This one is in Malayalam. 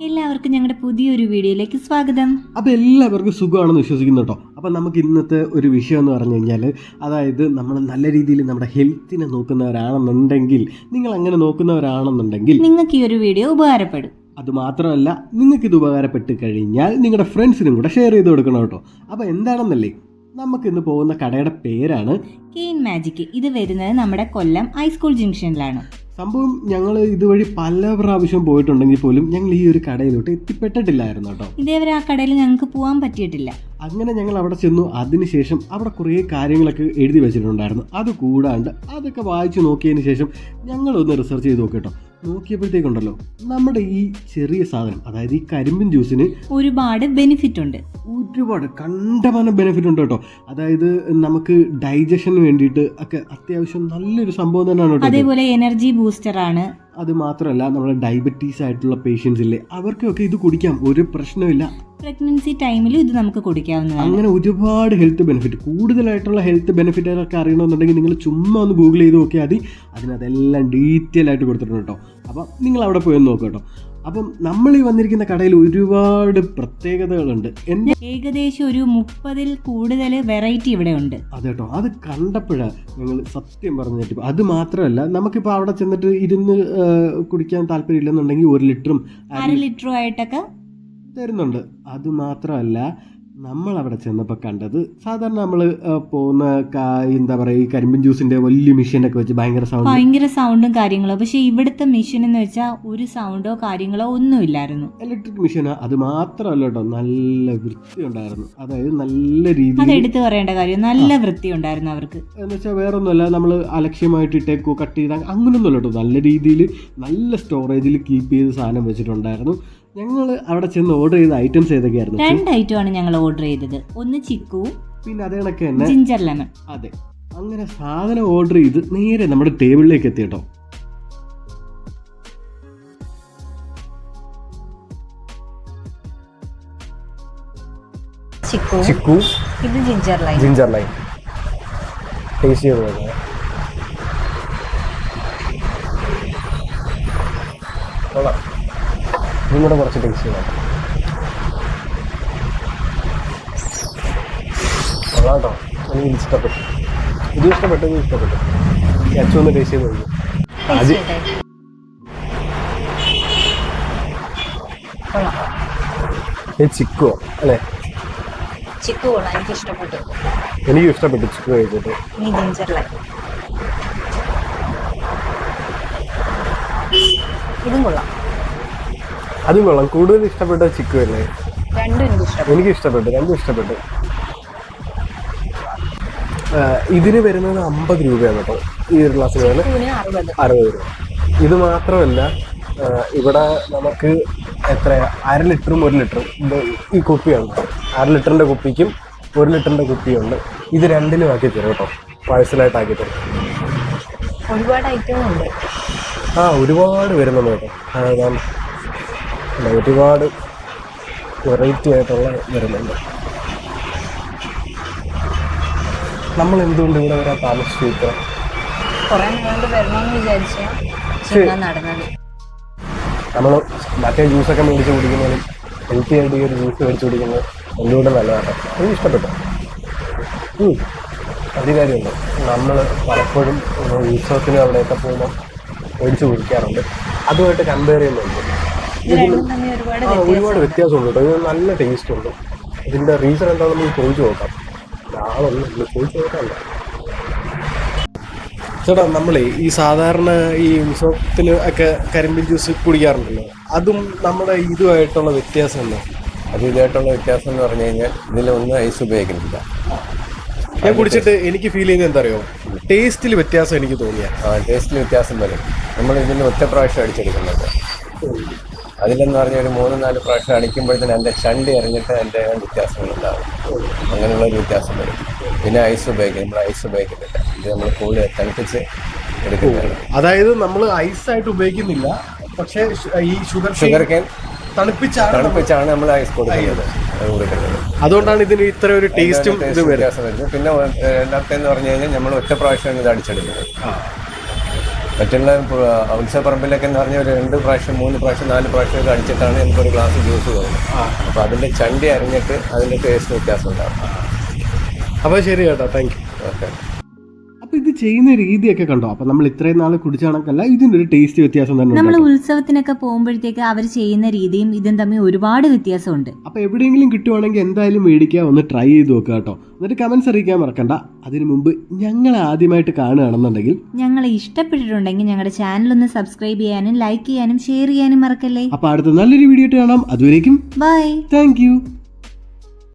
എല്ലാവർക്കും ഞങ്ങളുടെ പുതിയൊരു വീഡിയോയിലേക്ക് സ്വാഗതം. അപ്പോൾ എല്ലാവർക്കും സുഖമാണെന്ന് വിശ്വസിക്കുന്നു കേട്ടോ. അപ്പോൾ നമുക്ക് ഇന്നത്തെ ഒരു വിഷയം എന്ന് പറഞ്ഞു കഴിഞ്ഞാൽ അതായത് നമ്മൾ നല്ല രീതിയിൽ നമ്മുടെ ഹെൽത്തിനെ നോക്കുന്നവരാണെന്നുണ്ടെങ്കിൽ നിങ്ങൾ അങ്ങനെ നോക്കുന്നവരാണെന്നുണ്ടെങ്കിൽ നിങ്ങൾക്ക് ഈ ഒരു വീഡിയോ ഉപകാരപ്പെടും. അത് മാത്രമല്ല നിങ്ങൾക്ക് ഇത് ഉപകാരപ്പെട്ട് കഴിഞ്ഞാൽ നിങ്ങളുടെ ഫ്രണ്ട്സിനും കൂടെ ഷെയർ ചെയ്ത് കൊടുക്കണം കേട്ടോ. അപ്പോൾ എന്താണെന്നല്ലേ? നമുക്ക് ഇന്ന് പോകുന്ന കടയുടെ പേരാണ് കെയിൻ മാജിക് ഇത് വരുന്നത് നമ്മുടെ കൊല്ലം ഹൈസ്കൂൾ ജംഗ്ഷനിലാണ്. സംഭവം ഞങ്ങൾ ഇതുവഴി പല പ്രാവശ്യം പോയിട്ടുണ്ടെങ്കിൽ പോലും ഞങ്ങൾ ഈ ഒരു കടയിലോട്ട് എത്തിപ്പെട്ടിട്ടില്ലായിരുന്നു കേട്ടോ. ഇതേവരെ ആ കടയിൽ ഞങ്ങൾക്ക് പോകാൻ പറ്റിയിട്ടില്ല. അങ്ങനെ ഞങ്ങൾ അവിടെ ചെന്നു. അതിനുശേഷം അവിടെ കുറേ കാര്യങ്ങളൊക്കെ എഴുതി വെച്ചിട്ടുണ്ടായിരുന്നു. അത് കൂടാണ്ട് അതൊക്കെ വായിച്ചു നോക്കിയതിന് ശേഷം ഞങ്ങളൊന്ന് റിസർച്ച് ചെയ്ത് നോക്കി കേട്ടോ. നോക്കിയപ്പോഴത്തേക്കുണ്ടല്ലോ നമ്മുടെ ഈ ചെറിയ സാധനം അതായത് ഈ കരിമ്പിൻ ജ്യൂസിന് ഒരുപാട് ബെനിഫിറ്റ് ഉണ്ട്. ഒരുപാട് കണ്ടമാനം ബെനിഫിറ്റ് ഉണ്ട് കേട്ടോ. അതായത് നമുക്ക് ഡൈജഷന് വേണ്ടിയിട്ട് ഒക്കെ അത്യാവശ്യം നല്ലൊരു സംഭവം തന്നെയാണ് അതേപോലെ എനർജി ബൂസ്റ്റർ ആണ്. അത് മാത്രമല്ല നമ്മുടെ ഡയബറ്റീസ് ആയിട്ടുള്ള പേഷ്യൻസ് ഇല്ലേ അവർക്കൊക്കെ ഇത് കുടിക്കാം. ഒരു പ്രശ്നമില്ല പ്രഗ്നൻസി ടൈമിലും ഇത് നമുക്ക് കുടിക്കാവുന്നതാണ്. അങ്ങനെ ഒരുപാട് ഹെൽത്ത് ബെനിഫിറ്റ് കൂടുതലായിട്ടുള്ള ഹെൽത്ത് ബെനിഫിറ്റുകളൊക്കെ അറിയണമെന്നുണ്ടെങ്കിൽ നിങ്ങൾ ചുമ്മാ ഒന്ന് ഗൂഗിൾ ചെയ്ത് നോക്കിയാൽ മതി. അതിനതെല്ലാം ഡീറ്റെയിൽ ആയിട്ട് കൊടുത്തിട്ടുണ്ട് കേട്ടോ. അപ്പം നിങ്ങൾ അവിടെ പോയി നോക്കുക കേട്ടോ. അപ്പം നമ്മൾ ഈ വന്നിരിക്കുന്ന കടയിൽ ഒരുപാട് പ്രത്യേകതകളുണ്ട്. ഏകദേശം ഒരു മുപ്പതിൽ കൂടുതൽ വെറൈറ്റി ഇവിടെ ഉണ്ട്. അതെ കേട്ടോ. അത് കണ്ടപ്പോഴാണ് ഞങ്ങൾ സത്യം പറഞ്ഞിട്ട് അത് മാത്രമല്ല നമുക്കിപ്പോൾ അവിടെ ചെന്നിട്ട് ഇരുന്ന് കുടിക്കാൻ താല്പര്യം ഇല്ലെന്നുണ്ടെങ്കിൽ ഒരു ലിറ്ററും അര ലിറ്ററും ആയിട്ടൊക്കെ തരുന്നുണ്ട്. അത് മാത്രമല്ല നമ്മൾ അവിടെ ചെന്നപ്പോൾ കണ്ടത് സാധാരണ നമ്മൾ പോകുന്ന എന്താ പറയുക ഈ കരിമ്പിൻ ജ്യൂസിന്റെ വലിയ മെഷീനൊക്കെ വെച്ച് ഭയങ്കര സൗണ്ട് ഭയങ്കര സൗണ്ടും കാര്യങ്ങളോ. പക്ഷെ ഇവിടുത്തെ മെഷീൻ എന്ന് വെച്ചാൽ ഒരു സൗണ്ടോ കാര്യങ്ങളോ ഒന്നും ഇല്ലായിരുന്നു. ഇലക്ട്രിക് മെഷീനാ അത് മാത്രമല്ല കേട്ടോ നല്ല വൃത്തി ഉണ്ടായിരുന്നു. അതായത് നല്ല രീതിയിൽ അത് എടുത്തു പറയേണ്ട കാര്യം നല്ല വൃത്തി ഉണ്ടായിരുന്നു അവർക്ക്. എന്ന് വെച്ചാൽ വേറെ ഒന്നുമല്ല നമ്മൾ അലക്ഷ്യമായിട്ട് ഇട്ടേക്കോ കട്ട് ചെയ്താൽ അങ്ങനെയൊന്നുമല്ല കേട്ടോ. നല്ല രീതിയിൽ നല്ല സ്റ്റോറേജിൽ കീപ്പ് ചെയ്ത് സാധനം വെച്ചിട്ടുണ്ടായിരുന്നു. ഞങ്ങൾ അവിടെ ചെന്ന് ഓർഡർ ചെയ്ത ഐറ്റംസ് ഏതൊക്കെയായിരുന്നു? രണ്ട് ഐറ്റം ആണ് ഞങ്ങൾ ഓർഡർ ചെയ്തത്. ഒന്ന് ചിക്കു പിന്നെ അതേ കണക്ക് തന്നെ ജിഞ്ചർ ലെമൺ അതെ. അങ്ങനെ സാധനം ഓർഡർ ചെയ്ത് നേരെ നമ്മുടെ ടേബിളിലേക്ക് എത്തി കേട്ടോ. ചിക്കു ചിക്കു ഇത് ginger lime ginger lime taste ചെയ്ത് നോക്കാം. കൊള്ളാം. ഇതും കൂടെ കുറച്ച് ടേസ്റ്റ് ചെയ്യാം കൊള്ളാം കേട്ടോ എനിക്ക് ഇഷ്ടപ്പെട്ടു. ഇത് ഇഷ്ടപ്പെട്ടു ഇത് ഇഷ്ടപ്പെട്ടു. അച്ഛൻ ഒന്ന് ടേസ്റ്റ് ചെയ്ത് നോക്കി. ആദ്യം ചിക്കോ അല്ലേ? ചിക്കു എനിക്ക് ഇഷ്ടപ്പെട്ടു. എനിക്കും ഇഷ്ടപ്പെട്ടു ചിക്കു കഴിച്ചിട്ട്. ഇതും കൊള്ളാം. അതും കൊള്ളാം കൂടുതൽ ഇഷ്ടപ്പെട്ട ചിക്കു അല്ലേ? രണ്ടും എനിക്ക് ഇഷ്ടപ്പെട്ടു. രണ്ടും ഇഷ്ടപ്പെട്ടു. ഇതിന് വരുന്നത് അമ്പത് രൂപയാണ് കേട്ടോ. ഈ ഒരു ഗ്ലാസ്സിന് വില അറുപത്. രൂപ. ഇത് മാത്രമല്ല ഇവിടെ നമുക്ക് എത്ര? അര ലിറ്ററും ഒരു ലിറ്ററും ഈ കുപ്പിയുണ്ട്. അര ലിറ്ററിന്റെ കുപ്പിക്കും ഒരു ലിറ്ററിന്റെ കുപ്പിയുണ്ട്. ഇത് രണ്ടിലും ആക്കി തരും കേട്ടോ. പാഴ്സലായിട്ട് ആക്കി തരും. ഒരുപാട് ഐറ്റം ഉണ്ട്. ആ ഒരുപാട് വരുന്നുണ്ട് കേട്ടോ. ഒരുപാട് വെറൈറ്റി ആയിട്ടുള്ള വരുന്നുണ്ട്. നമ്മൾ എന്തുകൊണ്ട് ഇവിടെ വരാൻ താമസിച്ചു നമ്മൾ മറ്റേ ജ്യൂസൊക്കെ മേടിച്ച് കുടിക്കുന്നതിനും ഹെൽത്തി ആയിട്ട് ഈ ഒരു ജ്യൂസ് മേടിച്ച് കുടിക്കുന്നത് എന്തുകൊണ്ട് നല്ലതാണ്. എനിക്ക് ഇഷ്ടപ്പെട്ടു. ഒരു കാര്യമുണ്ട് നമ്മൾ പലപ്പോഴും ഉത്സവത്തിന് അവിടെയൊക്കെ പോകുമ്പോൾ മേടിച്ച് കുടിക്കാറുണ്ട്. അതുമായിട്ട് കമ്പയർ ചെയ്യുന്നുണ്ട്. ആ ഒരുപാട് വ്യത്യാസമുണ്ട്. കേട്ടോ. ഇത് നല്ല ടേസ്റ്റ് ഉണ്ട്. ഇതിന്റെ റീസൺ എന്താണെന്ന് നമുക്ക് ചോദിച്ചു നോക്കാം. ആളൊന്നും നമ്മൾ ചോദിച്ചു നോക്കാമല്ലോ ചേട്ടാ നമ്മളേ ഈ സാധാരണ ഈ ഉത്സവത്തിൽ ഒക്കെ കരിമ്പിൻ ജ്യൂസ് കുടിക്കാറുണ്ടല്ലോ. അതും നമ്മുടെ ഇതുമായിട്ടുള്ള വ്യത്യാസം എന്താ? അത് ഇതായിട്ടുള്ള വ്യത്യാസം എന്ന് പറഞ്ഞു കഴിഞ്ഞാൽ ഇതിലൊന്നും ഐസ് ഉപയോഗിക്കുന്നില്ല. ഞാൻ കുടിച്ചിട്ട് എനിക്ക് ഫീൽ ചെയ്യുന്നത് എന്താ അറിയോ ടേസ്റ്റിൽ വ്യത്യാസം എനിക്ക് തോന്നിയ. ആ ടേസ്റ്റിൽ വ്യത്യാസം വരും. നമ്മൾ ഇതിൽ ഒറ്റ പ്രാവശ്യം അടിച്ചെടുക്കുന്നുണ്ട് അതിലെന്ന് പറഞ്ഞാൽ ഒരു മൂന്ന് നാല് പ്രാവശ്യം അടിക്കുമ്പോഴത്തേന് എന്റെ ചണ്ടി എറിഞ്ഞിട്ട് എന്റെ വ്യത്യാസങ്ങളുണ്ടാവും. അങ്ങനെയുള്ള ഒരു വ്യത്യാസം വരും. പിന്നെ ഐസ് ഉപയോഗിക്കും നമ്മൾ ഐസ് ഉപയോഗിക്കുന്നില്ല ഇത് നമ്മൾ കൂടുതൽ തണുപ്പിച്ച് എടുക്കുന്നതാണ്. അതായത് നമ്മൾ ഐസായിട്ട് ഉപയോഗിക്കുന്നില്ല പക്ഷേ ഈ ഷുഗർ ഷുഗർ കെയിൻ തണുപ്പിച്ചാണ് തണുപ്പിച്ചാണ് നമ്മൾ ഐസ് കൊടുക്കുന്നത്. അത് കൊടുക്കുന്നത്. അതുകൊണ്ടാണ് ഇതിന് ഇത്ര ഒരു ടേസ്റ്റും ഇത് വ്യത്യാസം വരുന്നത്. പിന്നെ രണ്ടാമത്തെ എന്ന് പറഞ്ഞു കഴിഞ്ഞാൽ നമ്മൾ ഒറ്റ പ്രാവശ്യം ഇത് അടിച്ചെടുക്കുന്നത്. മറ്റുള്ള ഉത്സവപ്പറമ്പിലൊക്കെ എന്ന് പറഞ്ഞാൽ ഒരു രണ്ട് പ്രാവശ്യം മൂന്ന് പ്രാവശ്യം നാല് പ്രാവശ്യമൊക്കെ അടിച്ചിട്ടാണ് നമുക്കൊരു ഗ്ലാസ് ജ്യൂസ് തോന്നുന്നത് അപ്പോൾ അതിന്റെ ചണ്ടി അരിഞ്ഞിട്ട് അതിന്റെ ടേസ്റ്റ് വ്യത്യാസം ഉണ്ടാവും. അപ്പോൾ ശരി കേട്ടോ താങ്ക് യു ഓക്കെ. ചെയ്യുന്ന രീതിയൊക്കെ കണ്ടോ? അപ്പൊ നമ്മൾ ഇത്രയും നാൾ കുടിച്ച കണക്കല്ല ഇതിനൊരു ടേസ്റ്റ് വ്യത്യാസം തന്നെ നമ്മൾ ഉത്സവത്തിനൊക്കെ പോകുമ്പോഴത്തേക്ക് അവർ ചെയ്യുന്ന രീതിയും ഇതും തമ്മിൽ ഒരുപാട് വ്യത്യാസമുണ്ട്. അപ്പൊ എവിടെയെങ്കിലും കിട്ടുവാണെങ്കിൽ എന്തായാലും മേടിക്കുക ഒന്ന് ട്രൈ ചെയ്ത് നോക്കുക കേട്ടോ. എന്നിട്ട് കമന്റ്സ് അറിയിക്കാൻ മറക്കണ്ട. അതിനു മുമ്പ് ഞങ്ങൾ ആദ്യമായിട്ട് കാണുകയാണെന്നുണ്ടെങ്കിൽ ഞങ്ങളെ ഇഷ്ടപ്പെട്ടിട്ടുണ്ടെങ്കിൽ ഞങ്ങളുടെ ചാനൽ ഒന്ന് സബ്സ്ക്രൈബ് ചെയ്യാനും ലൈക്ക് ചെയ്യാനും ഷെയർ ചെയ്യാനും മറക്കല്ലേ? അപ്പൊ അടുത്ത നല്ലൊരു വീഡിയോ കാണാം. അതുവരേക്കും ബൈ താങ്ക് യു